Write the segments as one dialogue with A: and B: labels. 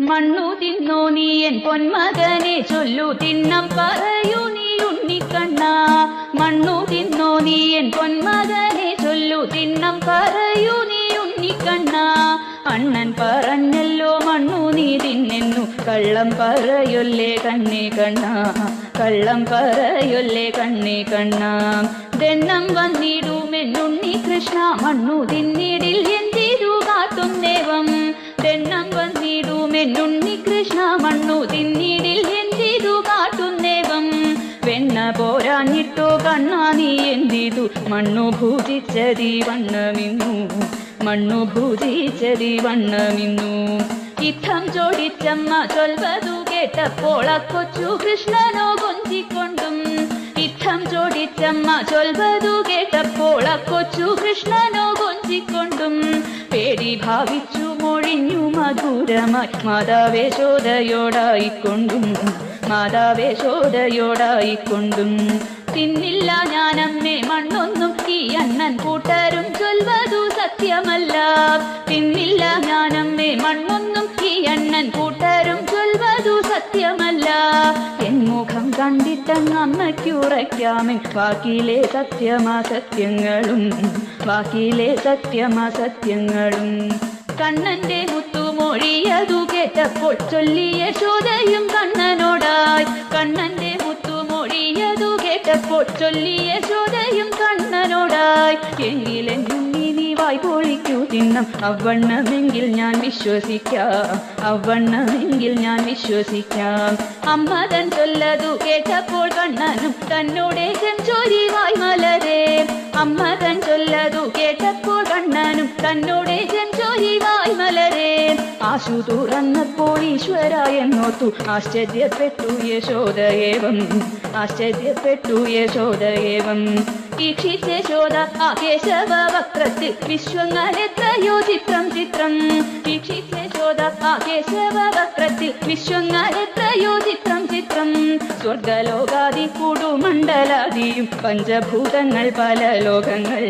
A: മണ്ണു തിന്നോ നീ എൻ പൊന്മകനെ ചൊല്ലു തിന്നം പറയൂ നീ ഉണ്ണിക്കണ്ണ. മണ്ണു തിന്നോ നീ എൻ പൊന്മകനെ ചൊല്ലു തിന്നം പറയൂ നീ ഉണ്ണിക്കണ്ണ. അണ്ണൻ പറഞ്ഞല്ലോ മണ്ണു നീ തിന്നെന്നു കള്ളം പറയൊല്ലേ കണ്ണേ കണ്ണ. കള്ളം പറയൊല്ലേ കണ്ണേ കണ്ണ. ദണ്ണം വന്നിടുമെന്നുണ്ണി കൃഷ്ണ മണ്ണു തിന്നിടിൽ വന്നിടുമെന്നുണ്ണി കൃഷ്ണ മണ്ണു തിന്നിടിൽ എന്തിതു കാട്ടുന്നേവം വെണ്ണ പോരാഞ്ഞിട്ടോ കണ്ണാ നീ എന്തിതു? മണ്ണു ഭൂജിച്ചതി വണ്ണമിന്നു മണ്ണു ഭൂജിച്ചതി വണ്ണമിന്നു ഇത്തം ചോടിച്ചമ്മ ചൊൽവതു കേട്ടപ്പോൾ അക്കൊച്ചു കൃഷ്ണനോ കൊഞ്ചിക്കൊണ്ടും. ഇത്തം ചോടിച്ചമ്മ ചൊൽവതു കേട്ടപ്പോൾ അക്കൊച്ചു കൊച്ചു കൃഷ്ണനോ കൊഞ്ചിക്കൊണ്ടും പേടി ഭാവിച്ചു മൊഴിഞ്ഞു മധുരമായി മാതാവേ ചോദയോടായിക്കൊണ്ടും മാതാവേ ചോദയോടായിക്കൊണ്ടും തിന്നില്ല ഞാനമ്മേ മണ്ണൊന്നും ഈ അണ്ണൻ കൂട്ടരും ചൊൽവതു സത്യമല്ല. തിന്നില്ല ഞാനമ്മേ മണ്ണൊന്നും ഈ അണ്ണൻ കൂട്ടരും അമ്മയ്ക്കുറയ്ക്കാമേ വാക്കിലെ സത്യമാ സത്യങ്ങളും വാക്കിലെ സത്യമാ സത്യങ്ങളും. കണ്ണന്റെ മുത്തുമൊഴിയതു കേട്ടപ്പോൾ ചൊല്ലിയ ശോധയും കണ്ണനോടായി. കണ്ണന്റെ മുത്തുമൊഴിയതു കേട്ടപ്പോൾ ചൊല്ലിയ ശോധയും കണ്ണനോടായി. എങ്കിലെന്നുണ്ണി നീ പൊഴിക്കൂ തിന്നം അവണ്ണമെങ്കിൽ ഞാൻ വിശ്വസിക്കാം. അവണ്ണമെങ്കിൽ ഞാൻ വിശ്വസിക്കാം. അമ്മതൻ ചൊല്ലതു കേട്ടപ്പോൾ കണ്ണനും തന്നോടെ ചെഞ്ചോരി വായ് മലരേ. അമ്മതൻ ചൊല്ലതു കേട്ടപ്പോൾ കണ്ണനും തന്നോടെ ചെഞ്ചോരി വായ് മലരേ. ആശു തുറന്നപ്പോൾ ഈശ്വര എന്നോർത്തു. ആശ്ചര്യപ്പെട്ടു യശോദയേവം ആശ്ചര്യപ്പെട്ടു യശോദയേവം ഈക്ഷിച്ച ശോധ ആ കേശവ വക്രത്തിൽ വിശ്വങ്ങളെത്രയോ ചിത്രം ചിത്രം ഈക്ഷിച്ച ശോധ ആ കേശവ വക്രത്തിൽ വിശ്വങ്ങളെത്രയോ ചിത്രം ചിത്രം സ്വർഗലോകാദി കൂടുമണ്ഡലാദിയും പഞ്ചഭൂതങ്ങൾ പല ലോകങ്ങൾ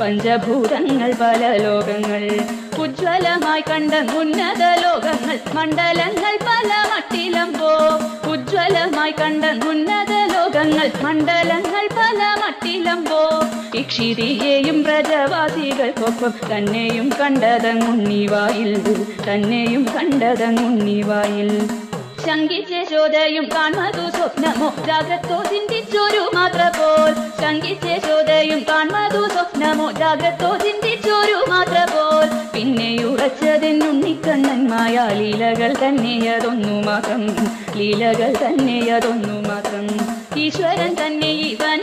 A: പഞ്ചഭൂതങ്ങൾ പല ലോകങ്ങൾ ഉജ്ജ്വലമായി കണ്ട ഉന്നത ലോകങ്ങൾ മണ്ഡലങ്ങൾ പല മട്ടിലമ്പോ ഉജ്ജ്വലമായി കണ്ട ഉന്നത ലോകങ്ങൾ മണ്ഡലങ്ങൾ പല മട്ടിലമ്പോ ഇക്ഷിതിയെയും പ്രജവാസികൾക്കൊപ്പം തന്നെയും കണ്ടതങ്ങുണ്ണിവായിൽ തന്നെയും കണ്ടതങ്ങുണ്ണിവായിൽ. ശങ്കിച്ച ശോധയും കാൺമതു സ്വപ്നമോ? ജാഗ്രതോ ചിന്തിച്ചൊരു മാത്ര പോൽ ശങ്കിച്ച ശോധയും കാൺമതു സ്വപ്നമോ? ജാഗ്രതോ ചിന്തിച്ചൊരു മാത്ര പോൽ പിന്നെ ഉറച്ചതെന്നുണ്ണിക്കണ്ണന്മായ ലീലകൾ തന്നെയതൊന്നു മാത്രം ലീലകൾ തന്നെയതൊന്നു മാത്രം ഈശ്വരൻ തന്നെ നിശ്ചയം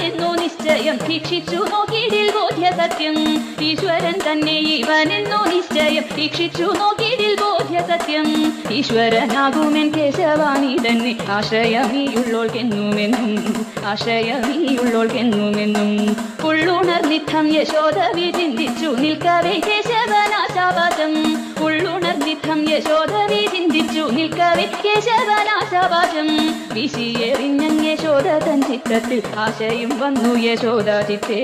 A: വീക്ഷിച്ചു നോക്കിയിടിൽ ബോധ്യ സത്യം ഈശ്വരൻ തന്നെ ഇവനെന്നു നിശ്ചയം. വീക്ഷിച്ചു നോക്കിയിടിൽ ബോധ്യ സത്യം ഈശ്വരനാകുമെൻ കേശവാണി തന്നെ ആശ്രയമീയുള്ളോൾക്കെന്നുമെന്നും ആശ്രയമീയുള്ളോൾക്കെന്നുമെന്നും. ഉള്ളുണർന്നിത്തം യശോദവി ചിന്തിച്ചു നിൽക്കവേ കേശവനാശാപാശം. ഉള്ളുണർന്നിത്തം യശോദവി ചിന്തിച്ചു നിൽക്കവേ കേശവനാശാപാശം വിശിയെറിഞ്ഞ യശോദ തൻ ചിത്രത്തിൽ ആശയും വന്നു യശോദ ചിത്തേ.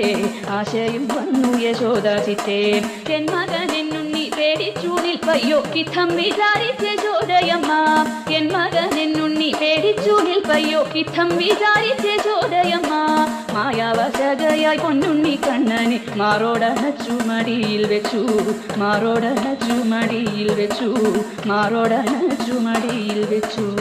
A: ആശയും വന്നു യശോദ ചിത്തേ. ജന്മകൻ എന്നുണ്ണി പേടിച്ചു നിൽപ്പയ്യോ കിഥം വിചാരിച്ച യശോദയമ്മ. എൻ മകൻ എന്നുണ്ണി പേടിച്ചു നിൽപ്പയ്യോ കിഥം വിചാരിച്ച യശോദയമ്മ മായാവശകയായി പൊന്നുണ്ണി കണ്ണനെ മാറോടണച്ചു മടിയിൽ വെച്ചു. മാറോടണച്ചു മടിയിൽ വെച്ചു. മാറോടണച്ചു മടിയിൽ വെച്ചു.